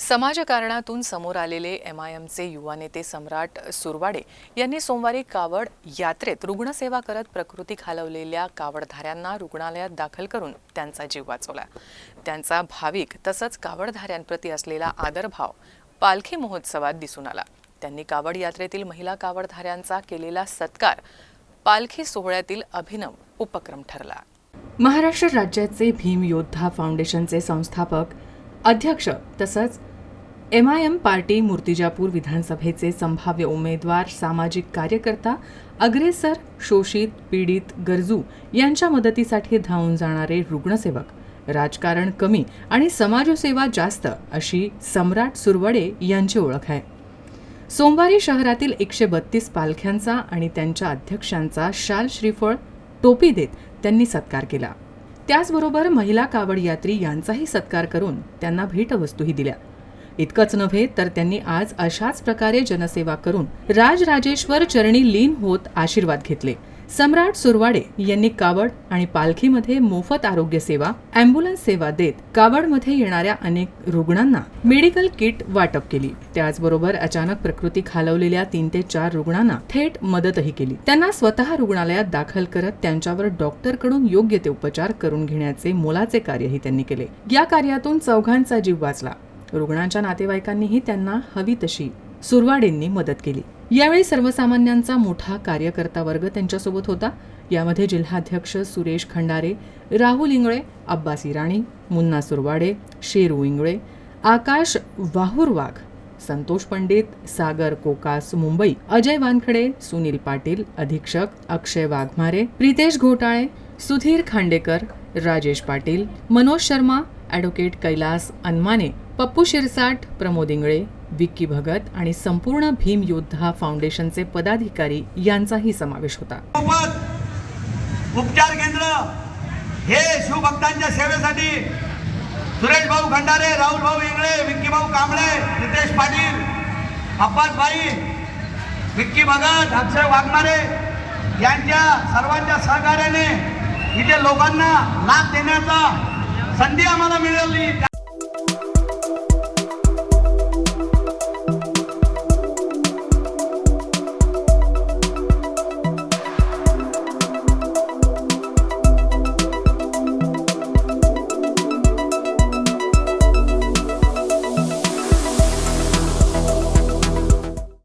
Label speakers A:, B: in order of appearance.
A: समाजकारणातून समोर आलेले M I एमचे युवा नेते सम्राट सुरवाडे यांनी सोमवारी कावड यात्रेत रुग्णसेवा करत प्रकृती खालवलेल्या कावडधाऱ्यांना रुग्णालयात दाखल करून त्यांचा जीव वाचवला. त्यांचा भाविक तसंच कावडधाऱ्यांप्रती असलेला आदरभाव पालखी महोत्सवात दिसून आला. त्यांनी कावड यात्रेतील महिला कावडधाऱ्यांचा केलेला सत्कार पालखी सोहळ्यातील अभिनव उपक्रम ठरला. महाराष्ट्र राज्याचे भीम योद्धा फाउंडेशनचे संस्थापक अध्यक्ष तसंच M I M party Murtizapur विधानसभेचे संभाव्य उमेदवार सामाजिक कार्यकर्ता अग्रेसर शोषित पीडित गरजू यांच्या मदतीसाठी धावून जाणारे रुग्णसेवक. राजकारण कमी आणि समाजसेवा जास्त अशी सम्राट सुरवडे यांची ओळख आहे. सोमवारी शहरातील एकशे बत्तीस पालख्यांचा आणि त्यांच्या अध्यक्षांचा शाल श्रीफळ टोपी देत त्यांनी सत्कार केला. त्याचबरोबर महिला कावड यात्री यांचाही सत्कार करून त्यांना भेटवस्तूही दिल्या. इतकंच नव्हे तर त्यांनी आज अशाच प्रकारे जनसेवा करून राजराजेश्वर चरणी लीन होत आशीर्वाद घेतले. सम्राट सुरवाडे यांनी कावड आणि पालखीमध्ये मोफत आरोग्य सेवा अँब्युलन्स सेवा देत कावडमध्ये येणाऱ्या अनेक रुग्णांना मेडिकल किट वाटप केली. त्याचबरोबर अचानक प्रकृती खालवलेल्या तीन ते चार रुग्णांना थेट मदतही केली. त्यांना स्वतः रुग्णालयात दाखल करत त्यांच्यावर डॉक्टरकडून योग्य ते उपचार करून घेण्याचे मोलाचे कार्यही त्यांनी केले. या कार्यातून चौघांचा जीव वाचला. रुग्णांच्या नातेवाईकांनीही त्यांना हवी तशी सुरवाडेंनी मदत केली. यावेळी सर्वसामान्यांचा मोठा कार्यकर्ता वर्ग त्यांच्यासोबत होता. यामध्ये जिल्हाध्यक्ष सुरेश खंडारे राहुल इंगळे अब्बास इराणी मुन्ना सुरवाडे शेरू इंगळे आकाश वाहुरवाघ संतोष पंडित सागर कोकास मुंबई अजय वानखडे सुनील पाटील अधीक्षक अक्षय वाघमारे प्रितेश घोटाळे सुधीर खांडेकर राजेश पाटील मनोज शर्मा ॲडव्होकेट कैलास अनमाने पप्पू शिरसाट प्रमोद इंगळे विक्की भगत आणि संपूर्ण भीम योद्धा फाउंडेशनचे पदाधिकारी यांचाही समावेश होता.
B: उपचार केंद्र हे शिवभक्तांच्या सेवेसाठी सुरेश भाऊ खंडारे राहुल भाऊ इंगळे विक्की भाऊ कांबळे नितेश पाटील अब्बास भाई विक्की भगत अक्षय वाघमारे यांच्या सर्वांच्या सहकार्याने इथे लोकांना लाभ देण्याचा ಸಂಧ್ಯಾ ಮನ ಮಿಳಲ್ಲಿ